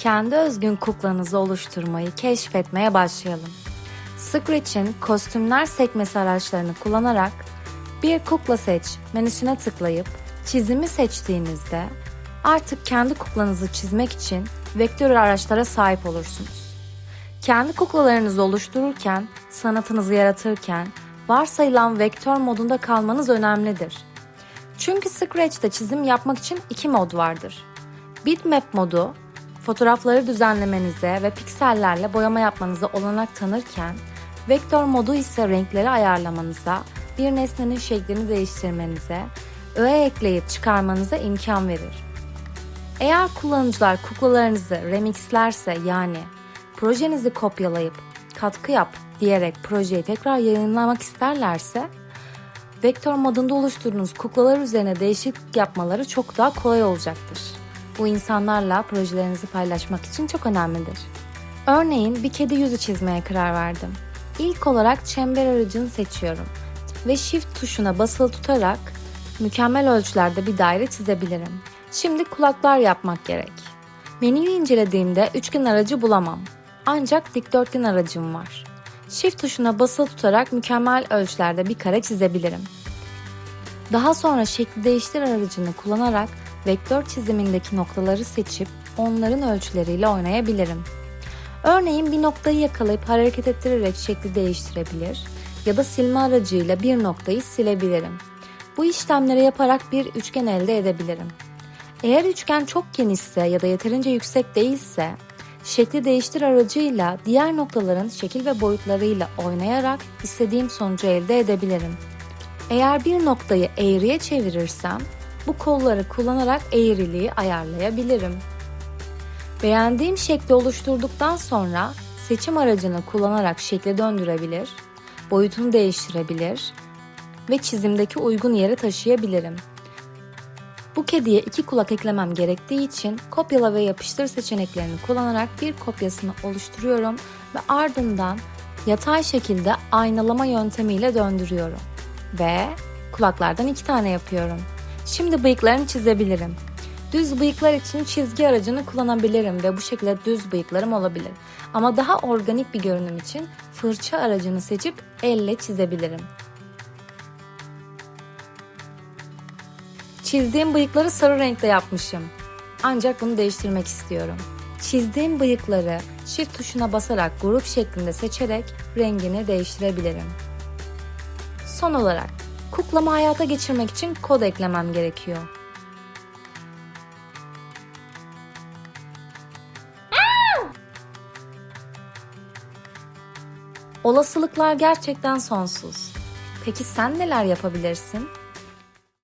kendi özgün kuklanızı oluşturmayı keşfetmeye başlayalım. Scratch'in kostümler sekmesi araçlarını kullanarak bir kukla seç menüsüne tıklayıp çizimi seçtiğinizde artık kendi kuklanızı çizmek için vektör araçlara sahip olursunuz. Kendi kuklalarınızı oluştururken, sanatınızı yaratırken varsayılan vektör modunda kalmanız önemlidir. Çünkü Scratch'te çizim yapmak için iki mod vardır. Bitmap modu, fotoğrafları düzenlemenize ve piksellerle boyama yapmanıza olanak tanırken, vektör modu ise renkleri ayarlamanıza, bir nesnenin şeklini değiştirmenize, öğe ekleyip çıkarmanıza imkan verir. Eğer kullanıcılar kuklalarınızı remixlerse yani projenizi kopyalayıp katkı yap diyerek projeyi tekrar yayınlamak isterlerse vektör modunda oluşturduğunuz kuklalar üzerine değişiklik yapmaları çok daha kolay olacaktır. Bu insanlarla projelerinizi paylaşmak için çok önemlidir. Örneğin bir kedi yüzü çizmeye karar verdim. İlk olarak çember aracını seçiyorum ve Shift tuşuna basılı tutarak mükemmel ölçülerde bir daire çizebilirim. Şimdi kulaklar yapmak gerek. Menüyü incelediğimde üçgen aracı bulamam. Ancak dikdörtgen aracım var. Shift tuşuna basılı tutarak mükemmel ölçülerde bir kare çizebilirim. Daha sonra şekli değiştir aracını kullanarak vektör çizimindeki noktaları seçip onların ölçüleriyle oynayabilirim. Örneğin bir noktayı yakalayıp hareket ettirerek şekli değiştirebilir ya da silme aracıyla bir noktayı silebilirim. Bu işlemleri yaparak bir üçgen elde edebilirim. Eğer üçgen çok genişse ya da yeterince yüksek değilse, şekli değiştir aracıyla diğer noktaların şekil ve boyutlarıyla oynayarak istediğim sonucu elde edebilirim. Eğer bir noktayı eğriye çevirirsem, bu kolları kullanarak eğriliği ayarlayabilirim. Beğendiğim şekli oluşturduktan sonra seçim aracını kullanarak şekli döndürebilir, boyutunu değiştirebilir ve çizimdeki uygun yere taşıyabilirim. Bu kediye iki kulak eklemem gerektiği için kopyala ve yapıştır seçeneklerini kullanarak bir kopyasını oluşturuyorum ve ardından yatay şekilde aynalama yöntemiyle döndürüyorum. Ve kulaklardan iki tane yapıyorum. Şimdi bıyıklarını çizebilirim. Düz bıyıklar için çizgi aracını kullanabilirim ve bu şekilde düz bıyıklarım olabilir. Ama daha organik bir görünüm için fırça aracını seçip elle çizebilirim. Çizdiğim bıyıkları sarı renkte yapmışım. Ancak bunu değiştirmek istiyorum. Çizdiğim bıyıkları Shift tuşuna basarak grup şeklinde seçerek rengini değiştirebilirim. Son olarak kuklamı hayata geçirmek için kod eklemem gerekiyor. Olasılıklar gerçekten sonsuz. Peki sen neler yapabilirsin?